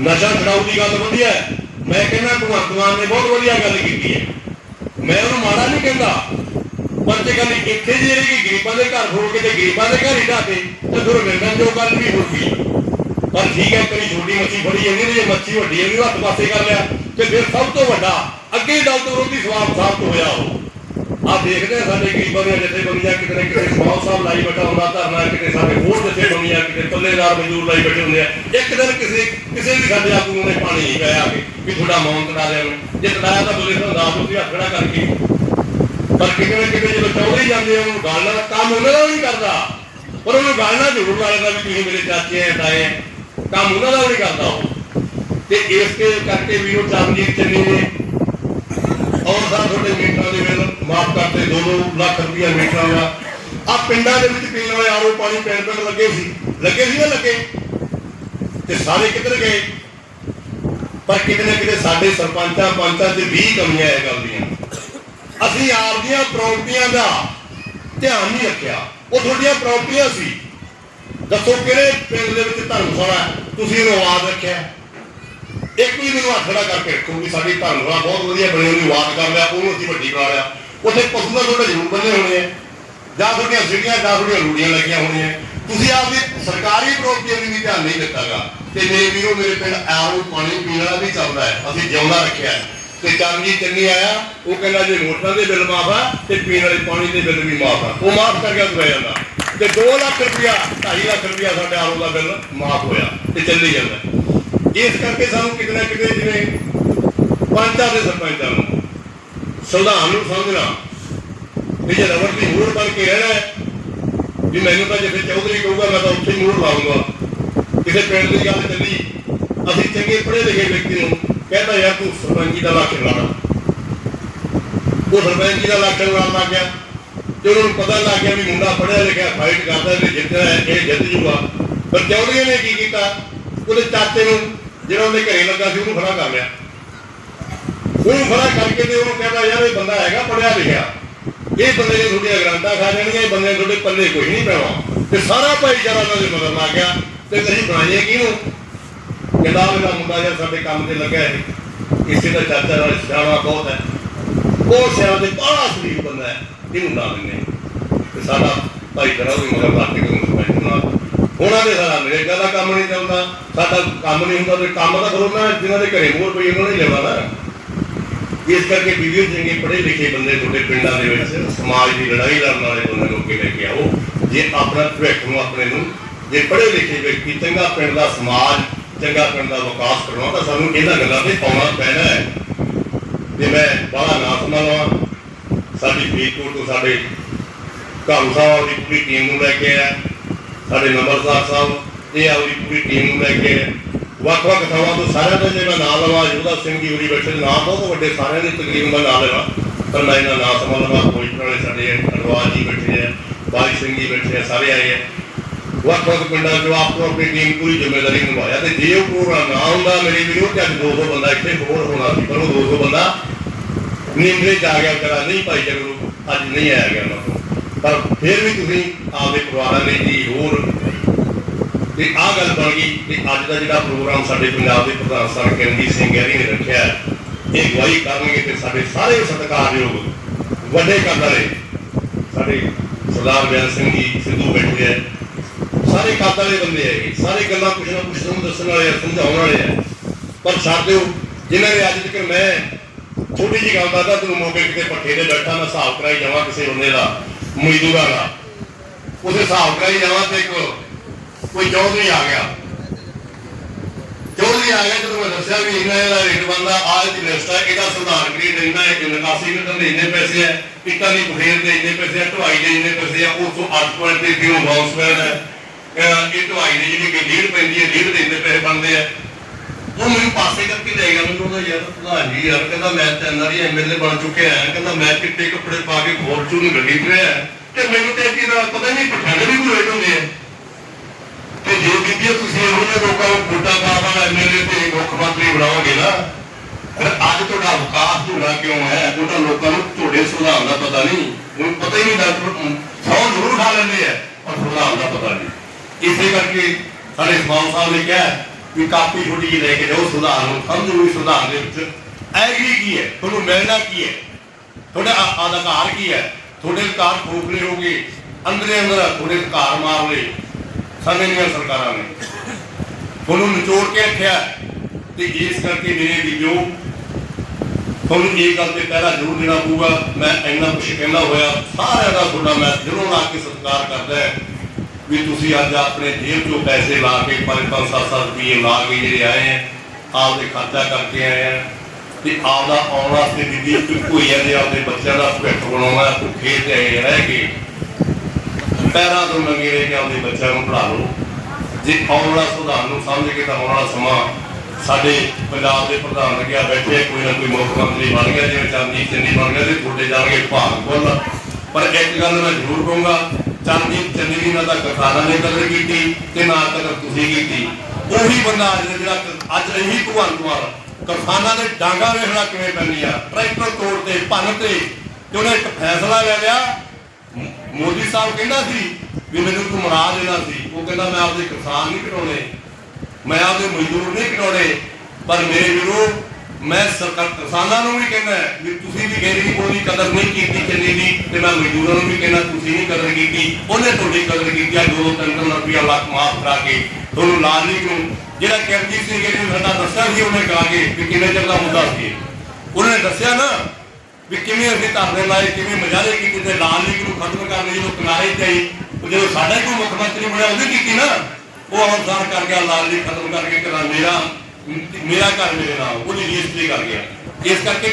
ਨਸ਼ਾ ਛਡਾਊ ਦੀ ਗੱਲ ਵਧੀਆ ਮੈਂ ਕਹਿੰਦਾ ਭਗਵੰਤ ਮਾਨ ਨੇ ਬਹੁਤ ਵਧੀਆ ਗੱਲ ਕੀਤੀ ਹੈ। ਮੈਂ ਉਹਨੂੰ ਮਾੜਾ ਨਹੀਂ ਕਹਿੰਦਾ। ਪਰ ਜੇ ਗੱਲ ਇੱਥੇ ਜੇ ਰਹੀ ਕਿ ਗਰੀਬਾਂ ਦੇ ਘਰ ਫੋੜ ਕੇ ਤੇ ਗਰੀਬਾਂ ਦੇ ਘਰ ਹੀ ਢਾਤੇ ਤੇ ਫਿਰ ਮਿਲਣ ਜੋ ਗੱਲ ਵੀ ਹੋਊਗੀ। ਪਰ ਠੀਕ ਹੈ ਕਰੀ ਛੋਟੀ ਮੱਛੀ ਫੜੀ ਜਾਂਦੀ ਜੇ ਮੱਛੀ ਵੱਡੀ ਹੈ ਵੀ ਹੱਥ ਪਾਸੇ ਕਰ ਲਿਆ, ਤੇ ਫਿਰ ਸਭ ਤੋਂ ਵੱਡਾ, ਅੱਗੇ ਦਲ ਤੋਂ ਸਵਾਬ ਸਾਬਤ ਹੋਇਆ ਉਹ। ਆ ਦੇਖਦੇ ਆ ਸਾਡੇ ਗਰੀਬਾਂ ਦੀਆਂ ਜਿੱਥੇ ਬੰਦੀਆਂ ਕਿਤੇ ਕਿਤੇ ਸਮਾਲ ਸਾਹਿਬ ਲਾਈ ਬੈਠਾ ਹੁੰਦਾ, ਧਰਨਾ ਕਿਤੇ ਸਾਡੇ ਹੋਰ ਜਿੱਥੇ ਬੰਦੀਆਂ ਕਿਤੇ ਪੱਲੇਦਾਰ ਮਜ਼ਦੂਰ ਲਾਈ ਬੈਠੇ ਹੁੰਦੇ ਆ। ਇੱਕ ਦਿਨ ਕਿਸੇ ਕਿਸੇ ਵੀ ਸਾਡੇ ਆਗੂ ਨੇ ਪਾਣੀ ਨਹੀਂ ਪਿਆ ਆ ਕੇ, ਵੀ ਤੁਹਾਡਾ ਮੌਨ ਕਰਾ ਲਿਆ ਜੇ ਕਰਾਇਆ ਤਾਂ ਬੋਲੇ ਤੁਹਾਨੂੰ ਦੱਸ ਤੁਸੀਂ ਹੱਥ ਖੜਾ ਕਰਕੇ ਪਰ ਕਿਤੇ ਨਾ ਕਿਤੇ ਜਦੋਂ ਚੌਧਰੀ ਜਾਂਦੇ ਆ, ਉਹਨੂੰ ਗਾਲਣਾ ਕੰਮ ਉਹਨਾਂ ਦਾ ਵੀ ਨਹੀਂ ਕਰਦਾ। ਪਰ ਉਹਨੂੰ ਗਾਲਣਾ ਜ਼ਰੂਰ ਲਾ ਲੈਂਦਾ ਵੀ ਤੁਸੀਂ ਮੇਰੇ ਚਾਚੇ ਆ ਤਾਏ ਕੰਮ ਉਹਨਾਂ ਦਾ ਵੀ ਨਹੀਂ ਕਰਦਾ ਉਹ। ਤੇ ਇਸ ਕਰਕੇ ਵੀ ਉਹ ਚਰਨਜੀਤ ਚੰਨੀ ਨੇ, ਔਰ ਸਰ ਤੁਹਾਡੇ ਮਾਫ ਕਰਤੇ 2-2 ਲੱਖ ਰੁਪਇਆ ਮੀਟਰਾਂ ਦਾ। ਆ ਪਿੰਡਾਂ ਦੇ ਵਿੱਚ ਪੀਣ ਵਾਲੇ ਆਰੋ ਪਾਣੀ ਪੈਣ ਪਿੰਡ ਲੱਗੇ ਸੀ। ਲੱਗੇ ਸੀ ਨਾ ਲੱਗੇ? ਤੇ ਸਾਰੇ ਕਿੱਧਰ ਗਏ? ਪਰ ਕਿਤੇ ਨਾ ਕਿਤੇ ਸਾਡੇ ਸਰਪੰਚਾਂ, ਪੰਚਾਂ ਤੇ ਵੀ ਕਮੀਆਂ ਇਹ ਗੱਲ ਦੀਆਂ। ਅਸੀਂ ਆਪਦੀਆਂ ਪ੍ਰਾਪਰਟੀਆਂ ਦਾ ਧਿਆਨ ਨਹੀਂ ਰੱਖਿਆ। ਉਹ ਤੁਹਾਡੀਆਂ ਪ੍ਰਾਪਰਟੀਆਂ ਸੀ। ਦੱਸੋ ਕਿਹੜੇ ਪਿੰਡ ਦੇ ਵਿੱਚ ਧਰਮਸ਼ਾਲਾ ਤੁਸੀਂ ਇਹਨੂੰ ਆਵਾਜ਼ ਰੱਖਿਆ। ਇੱਕ ਵੀ ਮੈਨੂੰ ਹੱਥ ਖੜਾ ਕਰਕੇ ਰੱਖੋ ਵੀ ਸਾਡੀ ਧਰਮਸ਼ਾਲਾ ਬਹੁਤ ਵਧੀਆ ਬਣੀ ਉਹਦੀ ਆਵਾਜ਼ ਕਰ ਲਿਆ, ਉਹਨੂੰ ਅਸੀਂ ਵੱਡੀ ਕਰਾ ਲਿਆ। ਉੱਥੇ ਪਸ਼ੂ ਦਾ ਤੁਹਾਡੇ ਜ਼ਰੂਰ ਬੰਨੇ ਹੋਣੇ ਆ। ਜਾਂ ਤੁਹਾਡੀਆਂ ਸਿੜੀਆਂ ਜਾਂ ਤੁਹਾਡੀਆਂ ਰੂੜੀਆਂ ਲੱਗੀਆਂ ਹੋਣੀਆਂ। ਤੁਸੀਂ ਆਪਦੀ ਸਰਕਾਰੀ ਪ੍ਰਾਪਰਟੀ ਵੀ ਧਿਆਨ ਨਹੀਂ ਦਿੱਤਾਗਾ। ਤੇ ਮੇਰੇ ਵੀਰੋ, ਮੇਰੇ ਪਿੰਡ ਆਰੋ ਪਾਣੀ ਪੀਣ ਵਾਲਾ ਵੀ ਚੱਲਦਾ ਹੈ। ਅਸੀਂ ਜਿਉਂਦਾ ਰੱਖਿਆ ਤੇ ਚਰਨਜੀਤ ਚੰਨੀ ਆਇਆ, ਉਹ ਕਹਿੰਦਾ ਜੇ ਮੋਟਰਾਂ ਦੇ ਬਿੱਲ ਮਾਫ ਆ, ਤੇ ਪੀਣ ਵਾਲੇ ਪਾਣੀ ਦੇ ਬਿੱਲ ਵੀ ਮਾਫ ਆ। ਉਹ ਮਾਫ ਕਰਕੇ ਤੁਰਿਆ ਜਾਂਦਾ। ਤੇ 2 ਲੱਖ ਰੁਪਇਆ 2.5 ਲੱਖ ਰੁਪਇਆ ਸਾਡੇ ਆਰੋ ਦਾ ਬਿੱਲ ਮਾਫ ਹੋਇਆ ਤੇ ਚੱਲੀ ਜਾਂਦਾ। ਇਸ ਕਰਕੇ ਸਾਨੂੰ ਕਿਤੇ ਨਾ ਕਿਤੇ ਜਿਵੇਂ ਪੰਚਾਂ ਦੇ ਸਰਪੰਚਾਂ ਨੂੰ ਸੰਵਿਧਾਨ ਨੂੰ ਸਮਝਣਾ। ਵੀ ਜੇ ਰਬੜ ਦੀ ਮੂੜ ਬਣ ਕੇ ਰਹਿਣਾ ਹੈ, ਵੀ ਮੈਨੂੰ ਤਾਂ ਜਿੱਥੇ ਚੌਧਰੀ ਕਹੂਗਾ, ਮੈਂ ਤਾਂ ਉੱਥੇ ਹੀ ਮੂੜ ਲਾਉਂਗਾ ਕਿਸੇ ਪਿੰਡ ਦੀ ਗੱਲ ਚੱਲੀ, ਅਸੀਂ ਚੰਗੇ ਪੜ੍ਹੇ ਲਿਖੇ ਵਿਅਕਤੀ ਨੂੰ ਕਹਿੰਦਾ ਯਾਰ ਤੂੰ ਸਰਪੰਚੀ ਦਾ ਲੱਖ ਲਾਣਾ ਉਹ ਸਰਪੰਚੀ ਦਾ ਲੱਖ ਲਾਉਣ ਲੱਗ ਗਿਆ। ਤੇ ਉਹਨਾਂ ਨੂੰ ਪਤਾ ਲੱਗ ਗਿਆ ਵੀ ਮੁੰਡਾ ਪੜ੍ਹਿਆ ਲਿਖਿਆ ਫਾਈਟ ਕਰਦਾ ਤੇ ਜਿੱਤਣਾ ਇਹ ਜਿੱਤ ਜੂਗਾ। ਪਰ ਚੌਧਰੀ ਨੇ ਕੀ ਕੀਤਾ? ਉਹਦੇ ਚਾਚੇ ਨੂੰ ਜਿਹੜਾ ਉਹਦੇ ਘਰੇ ਲੱਗਾ ਸੀ, ਉਹਨੂੰ ਖੜਾ ਕਰ ਲਿਆ। ਉਹਨੂੰ ਖੜਾ ਕਰਕੇ ਤੇ ਉਹਨੂੰ ਕਹਿੰਦਾ, ਯਾਰ, ਇਹ ਬੰਦਾ ਹੈਗਾ ਪੜਿਆ ਲਿਖਿਆ। ਇਹ ਬੰਦੇ ਨੇ ਤੁਹਾਡੀਆਂ ਗ੍ਰਾਂਟਾਂ ਖਾ ਜਾਣੀਆਂ, ਇਹ ਬੰਦੇ ਤੁਹਾਡੇ ਪੱਲੇ ਕੁਝ ਨਹੀਂ ਪੈਣਾ। ਤੇ ਸਾਰਾ ਭਾਈਚਾਰਾ ਉਹਨਾਂ ਦੇ ਮਗਰ ਲੱਗ ਗਿਆ। ਤੇ ਤੁਸੀਂ ਬਣਾਈਏ ਕਿਹਨੂੰ? ਕਹਿੰਦਾ ਮੇਰਾ ਮੁੰਡਾ ਯਾਰ ਸਾਡੇ ਕੰਮ ਤੇ ਲੱਗਾ ਹੈ, ਕਿਸੇ ਦਾ ਚਾਚਾ ਨਾਲ ਸਿਆਣਾ ਬਹੁਤ ਹੈ। ਉਹ ਸਿਆਣਾ ਤੇ ਬੜਾ ਸਲੀਕ ਬੰਦਾ ਹੈ, ਇਹਨੂੰ ਨਾ ਦਿੰਦੇ ਤੇ ਸਾਡਾ ਭਾਈਚਾਰਾ ਵੀ ਮਗਰ ਲੱਗ ਕੇ ਉਹਨੂੰ ਨਾਲ। ਉਹਨਾਂ ਦੇ ਸਾਰਾ ਮੇਰੇ ਦਾ ਕੰਮ ਨਹੀਂ ਚੱਲਦਾ। ਸਾਡਾ ਕੰਮ ਨਹੀਂ ਹੁੰਦਾ, ਤੇ ਕੰਮ ਤਾਂ ਕਰੋ ਨਾ ਜਿਨ੍ਹਾਂ ਦੇ ਘਰੇ ਮੋਰ ਪਈ, ਉਹਨਾਂ ਨੇ ਲੈਣਾ ਨਾ। ਇਸ ਕਰਕੇ ਵੀਡੀਓ ਚੰਗੇ ਪੜ੍ਹੇ ਲਿਖੇ ਬੰਦੇ ਤੁਹਾਡੇ ਪਿੰਡਾਂ ਦੇ ਵਿੱਚ, ਸਮਾਜ ਦੀ ਲੜਾਈ ਲੜਨ ਵਾਲੇ ਬੰਦੇ ਨੂੰ ਅੱਗੇ ਲੈ ਕੇ ਆਓ ਜੇ ਆਪਣਾ ਭਵਿੱਖ ਨੂੰ ਆਪਣੇ ਨੂੰ, ਜੇ ਪੜ੍ਹੇ ਲਿਖੇ ਵਿਅਕਤੀ ਚੰਗਾ ਪਿੰਡ ਦਾ ਸਮਾਜ, ਚੰਗਾ ਪਿੰਡ ਦਾ ਵਿਕਾਸ ਕਰਵਾਉਣਾ, ਤਾਂ ਸਾਨੂੰ ਇਹਨਾਂ ਗੱਲਾਂ ਤੇ ਪਾਉਣਾ ਪੈਣਾ ਹੈ ਤੇ ਮੈਂ ਬੜਾ ਨਾਥਮਾ ਲਵਾਂ ਸਾਡੀ ਫਰੀਦਕੋਟ ਤੋਂ ਸਾਡੇ ਘਾਲੂ ਸਾਹਿਬ ਦੀ ਪੂਰੀ ਟੀਮ ਨੂੰ ਲੈ ਕੇ ਆਇਆ, ਸਾਡੇ ਨੰਬਰਦਾਰ ਸਾਹਿਬ, ਇਹ ਆਪਦੀ ਪੂਰੀ ਟੀਮ ਨੂੰ ਲੈ ਕੇ ਆਏ। ਵੱਖ-ਵੱਖ ਥਾਵਾਂ ਤੋਂ ਸਾਰਿਆਂ ਤੋਂ ਜੇ ਮੈਂ ਨਾਮ ਯੋਧਾ ਸਿੰਘ ਜੀ ਉਰੀ ਬੈਠੇ ਨਾਮ ਬਹੁਤ ਵੱਡੇ ਸਾਰਿਆਂ ਦੇ ਤਕਰੀਬਨ ਮੈਂ ਨਾਮ ਲਵਾਂ। ਪਰ ਮੈਂ ਇਹਨਾਂ ਨਾਮ ਸਮਝ ਲਵਾਂ ਕੋਈ ਵਾਲੇ ਸਾਡੇ ਅਰਵਾਜ ਜੀ ਬੈਠੇ ਆ ਬਾਈ ਸਿੰਘ ਜੀ ਬੈਠੇ ਆ, ਸਾਰੇ ਆਏ ਆ। ਵੱਖ-ਵੱਖ ਪਿੰਡਾਂ ਚੋਂ ਆਪੋ ਆਪਣੀ ਟੀਮ ਪੂਰੀ ਜ਼ਿੰਮੇਵਾਰੀ ਨਿਭਾਇਆ ਤੇ ਜੇ ਉਹ ਪ੍ਰੋਗਰਾਮ ਨਾ ਹੁੰਦਾ ਮੇਰੇ ਵੀਰੋ ਤੇ ਅੱਜ 200 ਬੰਦਾ ਇੱਥੇ ਹੋਰ ਹੋਣਾ ਸੀ, ਪਰ ਉਹ 200 ਬੰਦਾ ਨਿੰਦਰੇ ਜਾ ਗਿਆ ਕਰਾ ਨਹੀਂ ਭਾਈ ਜਗਰੂ ਅੱਜ ਨਹੀਂ ਆਇਆ ਗਿਆ ਉਹਨਾਂ ਤੋਂ ਪਰ ਫਿਰ ਵੀ ਤੁਸੀਂ ਆਪਦੇ ਪਰਿਵਾਰਾਂ ਲਈ ਜੀ ਹੋਰ ਤੇ ਆਹ ਗੱਲ ਬਣ ਗਈ ਕਿ ਅੱਜ ਦਾ ਜਿਹੜਾ ਪ੍ਰੋਗਰਾਮ ਸਾਡੇ ਪੰਜਾਬ ਦੇ ਪ੍ਰਧਾਨ ਸਰ ਕਰਨਜੀਤ ਸਿੰਘ ਗਹਿਰੀ ਨੇ ਰੱਖਿਆ ਇਹ ਗਵਾਹੀ ਕਰਨਗੇ ਤੇ ਸਾਡੇ ਸਾਰੇ ਸਤਿਕਾਰਯੋਗ ਵੱਡੇ ਕਾਦਰੇ ਸਾਡੇ ਸਰਦਾਰ ਬਿਆਨ ਸਿੰਘ ਜੀ ਸਿੱਧੂ ਬੈਠੇ ਹੈ। ਸਾਰੇ ਕਾਦਰੇ ਬੰਦੇ ਹੈ ਸਾਰੇ ਗੱਲਾਂ ਕੁਛ ਨਾ ਕੁਛ ਤੁਹਾਨੂੰ ਦੱਸਣ ਵਾਲੇ ਆ, ਸਮਝਾਉਣ ਵਾਲੇ ਆ। ਪਰ ਛੱਡ ਦਿਓ, ਜਿਨ੍ਹਾਂ ਨੇ ਅੱਜ ਤੱਕ ਮੈਂ ਛੋਟੀ ਜਿਹੀ ਗੱਲ ਦੱਸਦਾ, ਤੁਹਾਨੂੰ ਮੌਕੇ ਕਿਤੇ ਪੱਠੇ ਤੇ ਬੈਠਾ ਮੈਂ ਹਿਸਾਬ ਕਰਾਈ ਜਾਵਾਂ ਕਿਸੇ ਬੰਦੇ ਦਾ, ਮਜ਼ਦੂਰਾਂ ਦਾ। ਉਹਦੇ ਹਿਸਾਬ ਕਰਾਈ ਜਾਵਾਂ ਤੇ ਇੱਕ ਕੋਈ ਚੌਧਰੀ ਆ ਗਿਆ। ਚੌਧਰੀ ਆ ਗਿਆ, ਜਦੋਂ ਮੈਂ ਦੱਸਿਆ ਵੀ ਇਹਨਾਂ ਦਾ ਰੇਟ ਬੰਦਾ ਆਜ ਦੀ ਲਿਸਟ ਹੈ, ਇਹਦਾ ਸੁਧਾਰ ਗ੍ਰੇਡ ਇੰਨਾ ਹੈ ਕਿ ਨਿਕਾਸੀ ਦੇ ਇੰਨੇ ਪੈਸੇ ਹੈ, ਇੱਟਾਂ ਦੀ ਬੁਖੇਰ ਦੇ ਇੰਨੇ ਪੈਸੇ ਹੈ ਢਵਾਈ ਦੇ ਇੰਨੇ ਪੈਸੇ ਹੈ, ਉਸ ਤੋਂ 8 ਪੁਆਇੰਟ ਤੇ ਕਿਉਂ ਬਾਉਂਸ ਪੈਣਾ ਹੈ। ਇਹ ਢਵਾਈ ਦੀ ਜਿਹੜੀ ਲੀਡ ਪੈਂਦੀ ਹੈ ਲੀਡ ਦੇ ਇੰਨੇ ਪੈਸੇ ਬਣਦੇ ਆ ਉਹ ਮੈਨੂੰ ਪਾਸੇ ਕਰਕੇ ਲੈ ਗਿਆ, ਮੈਨੂੰ ਉਹਦਾ ਯਾਰ ਪ੍ਰਧਾਨ ਜੀ ਯਾਰ, ਕਹਿੰਦਾ ਮੈਂ ਤਾਂ ਐਨਆਰਈ ਐਮਐਲਏ ਬਣ ਚੁੱਕਿਆ ਹਾਂ, ਕਹਿੰਦਾ ਮੈਂ ਚਿੱਟੇ ਕੱਪੜੇ ਪਾ ਕੇ ਫੋਰਚੂਨ ਗੱਡੀ ਤੇ ਰਿਹਾ ਤੇ ਮੈਨੂੰ ਤੇ ਕੀ ਪਤਾ ਨਹੀਂ ਪਠਾਣੇ ਵੀ ਕੋਈ ਰੇਟ ਹੁੰਦੇ ਆ ਤੇ ਜੇ ਤੁਸੀਂ ਇਹੋ ਲੋਕਾਂ ਨੂੰ ਵੋਟਾਂ ਪਾ ਐਮਐਲਏ ਤੇ ਮੁੱਖ ਮੰਤਰੀ ਬਣਾਓਗੇ ਨਾ ਫਿਰ ਅੱਜ ਤੁਹਾਡਾ ਵਿਕਾਸ ਝੂੜਾ ਕਿਉਂ ਹੈ ਉਹ ਲੋਕਾਂ ਨੂੰ ਤੁਹਾਡੇ ਸੁਧਾਰ ਦਾ ਪਤਾ ਨਹੀਂ ਹੁਣ ਪਤਾ ਹੀ ਨਹੀਂ ਡਾਕਟਰ ਸੌ ਜ਼ਰੂਰ ਖਾ ਲੈਂਦੇ ਆ ਪਰ ਸੁਧਾਰ ਦਾ ਪਤਾ ਨਹੀਂ ਇਸੇ ਕਰਕੇ ਸਾਡੇ ਸਮਾਨ ਸਾਹਿਬ ਨੇ ਕਿਹਾ ਵੀ ਕਾਪੀ ਛੋਟੀ ਜਿਹੀ ਲੈ ਕੇ ਜਾਓ ਸੁਧਾਰ ਨੂੰ ਸਮਝੋ ਵੀ ਸੁਧਾਰ ਦੇ ਵਿੱਚ ਐਗਰੀ ਕੀ ਹੈ ਤੁਹਾਨੂੰ ਮਿਲਣਾ ਕੀ ਹੈ ਤੁਹਾਡਾ ਅਧਿਕਾਰ ਕੀ ਹੈ ਤੁਹਾਡੇ ਅਧਿਕਾਰ ਖੋਖਲੇ ਹੋਗੇ ਅੰਦਰੇ ਅੰਦਰ ਤੁਹਾਡੇ ਅਧਿਕਾਰ ਮਾਰ ਲਏ ਸਮੇਂ ਦੀਆਂ ਸਰਕਾਰਾਂ ਨੇ। ਤੁਹਾਨੂੰ ਨਿਚੋੜ ਕੇ ਰੱਖਿਆ ਤੇ ਇਸ ਕਰਕੇ ਮੇਰੇ ਵੀਡੀਓ ਤੁਹਾਨੂੰ ਇਹ ਗੱਲ ਤੇ ਪਹਿਰਾ ਜ਼ਰੂਰ ਦੇਣਾ ਪਊਗਾ। ਮੈਂ ਇੰਨਾ ਕੁਝ ਕਹਿੰਦਾ ਹੋਇਆ, ਸਾਰਿਆਂ ਦਾ ਤੁਹਾਡਾ ਮੈਂ ਜ਼ਰੂਰ ਆ ਕੇ ਸਤਿਕਾਰ ਕਰਦਾ ਵੀ ਤੁਸੀਂ ਅੱਜ ਆਪਣੇ ਜੇਬ ਚੋਂ ਪੈਸੇ ਲਾ ਕੇ 5-5 7-7 ਰੁਪਏ ਲਾ ਕੇ ਜਿਹੜੇ ਆਏ ਹੈ ਆਪਦੇ ਖਰਚਾ ਕਰਕੇ ਆਏ ਹੈ ਤੇ ਆਪਦਾ ਆਉਣ ਵਾਸਤੇ ਬੀਬੀ ਇੱਕੋ ਹੈ ਜੇ ਆਪਦੇ ਬੱਚਿਆਂ ਦਾ ਭਵਿੱਖ ਬਣਾਉਣਾ, ਭੁੱਖੇ ਤੇ ਰਹਿ ਕੇ। ਪੈਰਾਂ ਤੋਂ ਨੰਗੇ ਰਹਿ ਕੇ ਆਪਦੇ ਬੱਚਿਆਂ ਨੂੰ ਪੜ੍ਹਾ ਲਓ। ਜੇ ਆਉਣ ਵਾਲਾ ਸੁਧਾਰ ਨੂੰ ਸਮਝ ਕੇ ਤਾਂ ਆਉਣ ਵਾਲਾ ਸਮਾਂ ਸਾਡੇ ਪੰਜਾਬ ਦੇ ਪ੍ਰਧਾਨ ਲੱਗਿਆ ਬੈਠੇ, ਕੋਈ ਨਾ ਕੋਈ ਮੁੱਖ ਮੰਤਰੀ ਬਣ ਗਿਆ, ਜਿਵੇਂ ਚਰਨਜੀਤ ਚੰਨੀ ਬਣ ਗਿਆ ਤੇ ਤੁਹਾਡੇ ਜਾਣਗੇ ਭਾਗ ਬੁੱਲ ਪਰ ਇੱਕ ਗੱਲ ਮੈਂ ਜ਼ਰੂਰ ਕਹੂੰਗਾ ਚਰਨਜੀਤ ਚੰਨੀ ਦੀ ਨਾ ਤਾਂ ਕਿਸਾਨਾਂ ਨੇ ਕਦਰ ਕੀਤੀ ਤੇ ਨਾ ਕਦਰ ਤੁਸੀਂ ਕੀਤੀ। ਉਹੀ ਬੰਦਾ ਅੱਜ ਜਿਹੜਾ ਅੱਜ ਇਹੀ ਭਗਵੰਤ ਮਾਨ ਕਿਸਾਨਾਂ ਦੇ ਡਾਂਗਾ ਵੇਖਣਾ ਕਿਵੇਂ ਪੈਂਦੀ ਆ ਟਰੈਕਟਰ ਤੋੜ ਤੇ, ਭੰਨ ਤੇ ਤੇ ਉਹਨੇ ਇੱਕ ਫੈਸਲਾ ਲੈ ਲਿਆ ਮੋਦੀ ਸਾਹਿਬ ਕਹਿੰਦਾ ਸੀ ਵੀ ਮੈਨੂੰ ਤੂੰ ਦੇਣਾ ਸੀ। ਉਹ ਕਹਿੰਦਾ, ਮੈਂ ਆਪਦੇ ਕਿਸਾਨ ਨਹੀਂ ਘਟਾਉਣੇ ਮੈਂ ਆਪਦੇ ਮਜ਼ਦੂਰ ਨਹੀਂ ਘਟਾਉਣੇ ਪਰ ਮੇਰੇ ਵੀਰੋ, ਮੈਂ ਸਰਕਾਰ ਕਿਸਾਨਾਂ ਨੂੰ ਵੀ ਕਹਿੰਦਾ ਵੀ ਤੁਸੀਂ ਵੀ ਗੈਰੀ ਬੋਲੀ ਕਦਰ ਨਹੀਂ ਕੀਤੀ ਚੰਨੀ ਦੀ ਤੇ ਮੈਂ ਮਜ਼ਦੂਰਾਂ ਨੂੰ ਵੀ ਕਹਿੰਦਾ, ਤੁਸੀਂ ਨਹੀਂ ਕਦਰ ਕੀਤੀ। ਉਹਨੇ ਤੁਹਾਡੀ ਕਦਰ ਕੀਤੀ ਆ ਦੋ ਤਿੰਨ ਤਿੰਨ ਰੁਪਇਆ ਲੱਖ ਮਾਫ ਕਰਾ ਕੇ। ਤੁਹਾਨੂੰ ਲਾਲ ਨਹੀਂ ਨੂੰ ਜਿਹੜਾ ਕਰਜੀਤ ਸਿੰਘ ਜੀ ਸਾਡਾ ਦੱਸਿਆ ਸੀ ਉਹਨੇ ਗਾ ਕੇ ਵੀ ਕਿੰਨੇ ਚਿਰ ਦਾ ਮੁੱਦਾ ਸੀ। ਉਹਨੇ ਦੱਸਿਆ ਨਾ ਵੀ ਕਿਵੇਂ ਅਸੀਂ ਧਰਨੇ ਲਾਏ, ਕਿਵੇਂ ਮਜਾਰੇ ਕੀਤੇ ਤੇ ਲਾਲ ਲੀਗ ਨੂੰ ਖਤਮ ਕਰਨ ਲਈ ਜਦੋਂ ਕਿਨਾਰੇ ਤੇ ਆਈ ਜਦੋਂ ਸਾਡਾ ਹੀ ਕੋਈ ਮੁੱਖ ਮੰਤਰੀ ਬਣਿਆ ਉਹਨੇ ਕੀਤੀ ਨਾ, ਉਹ ਅਨੁਸਾਰ ਕਰ ਗਿਆ ਲਾਲ ਲੀਗ ਖਤਮ ਕਰਕੇ ਕਹਿੰਦਾ, ਮੇਰਾ ਮੇਰਾ ਘਰ ਮੇਰੇ ਨਾਲ ਉਹਦੀ ਰਜਿਸਟਰੀ ਕਰ ਗਿਆ। ਇਸ ਕਰਕੇ